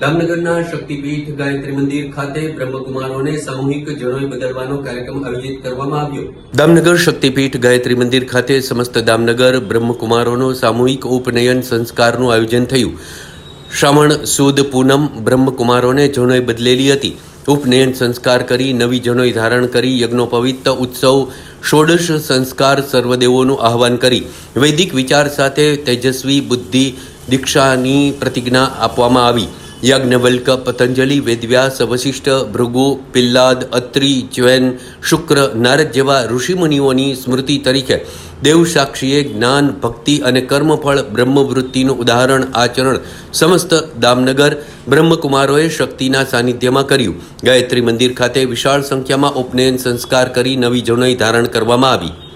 દામનગરના શક્તિપીઠ ગાયત્રી મંદિર ખાતે બ્રહ્મકુમારોને સામૂહિક જનોઈ બદલવાનો કાર્યક્રમ આયોજિત કરવામાં આવ્યો. દામનગર શક્તિપીઠ ગાયત્રી મંદિર ખાતે સમસ્ત દામનગર બ્રહ્મકુમારોનો સામૂહિક ઉપનયન સંસ્કારનું આયોજન થયું. શ્રાવણ, સુદ, પૂનમ બ્રહ્મકુમારોને જનોઈ બદલેલી હતી. ઉપનયન સંસ્કાર કરી, નવી જનોઈ ધારણ કરી, યજ્ઞોપવિત્ત ઉત્સવ, ષોડશ સંસ્કાર સર્વદેવોનું આહવાન કરી. વૈદિક વિચાર સાથે તેજસ્વી બુદ્ધિ દીક્ષાની પ્રતિજ્ઞા આપવામાં આવી. યાજ્ઞવલ્ક, પતંજલિ, વેદવ્યાસ, વશિષ્ઠ, ભૃગુ, પિલ્લાદ, અત્રિ જૈન શુક્ર, નારદ જેવા ઋષિમુનિઓની સ્મૃતિ તરીકે દેવસાક્ષીએ જ્ઞાન, ભક્તિ અને કર્મફળ બ્રહ્મવૃત્તિનું ઉદાહરણ, આચરણ સમસ્ત દામનગર બ્રહ્મકુમારોએ શક્તિના સાનિધ્યમાં કર્યું. ગાયત્રી મંદિર ખાતે વિશાળ સંખ્યામાં ઉપનયન સંસ્કાર કરી નવી જનોઈ ધારણ કરવામાં આવી.